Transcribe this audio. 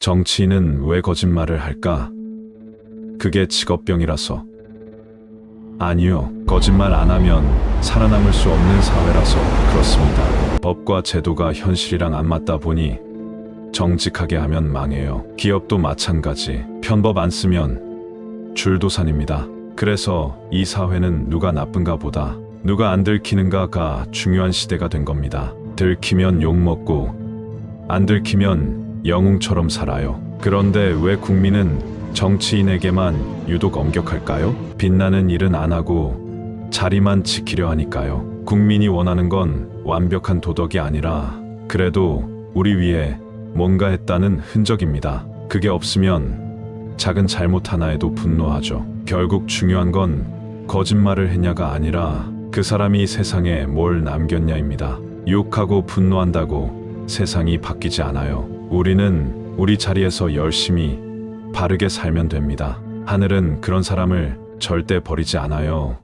정치인은 왜 거짓말을 할까? 그게 직업병이라서. 아니요. 거짓말 안 하면 살아남을 수 없는 사회라서 그렇습니다. 법과 제도가 현실이랑 안 맞다 보니 정직하게 하면 망해요. 기업도 마찬가지. 편법 안 쓰면 줄도산입니다. 그래서 이 사회는 누가 나쁜가 보다 누가 안 들키는가가 중요한 시대가 된 겁니다. 들키면 욕먹고 안 들키면 영웅처럼 살아요. 그런데 왜 국민은 정치인에게만 유독 엄격할까요? 빛나는 일은 안 하고 자리만 지키려 하니까요. 국민이 원하는 건 완벽한 도덕이 아니라 그래도 우리 위에 뭔가 했다는 흔적입니다. 그게 없으면 작은 잘못 하나에도 분노하죠. 결국 중요한 건 거짓말을 했냐가 아니라 그 사람이 세상에 뭘 남겼냐입니다. 욕하고 분노한다고 세상이 바뀌지 않아요. 우리는 우리 자리에서 열심히 바르게 살면 됩니다. 하늘은 그런 사람을 절대 버리지 않아요.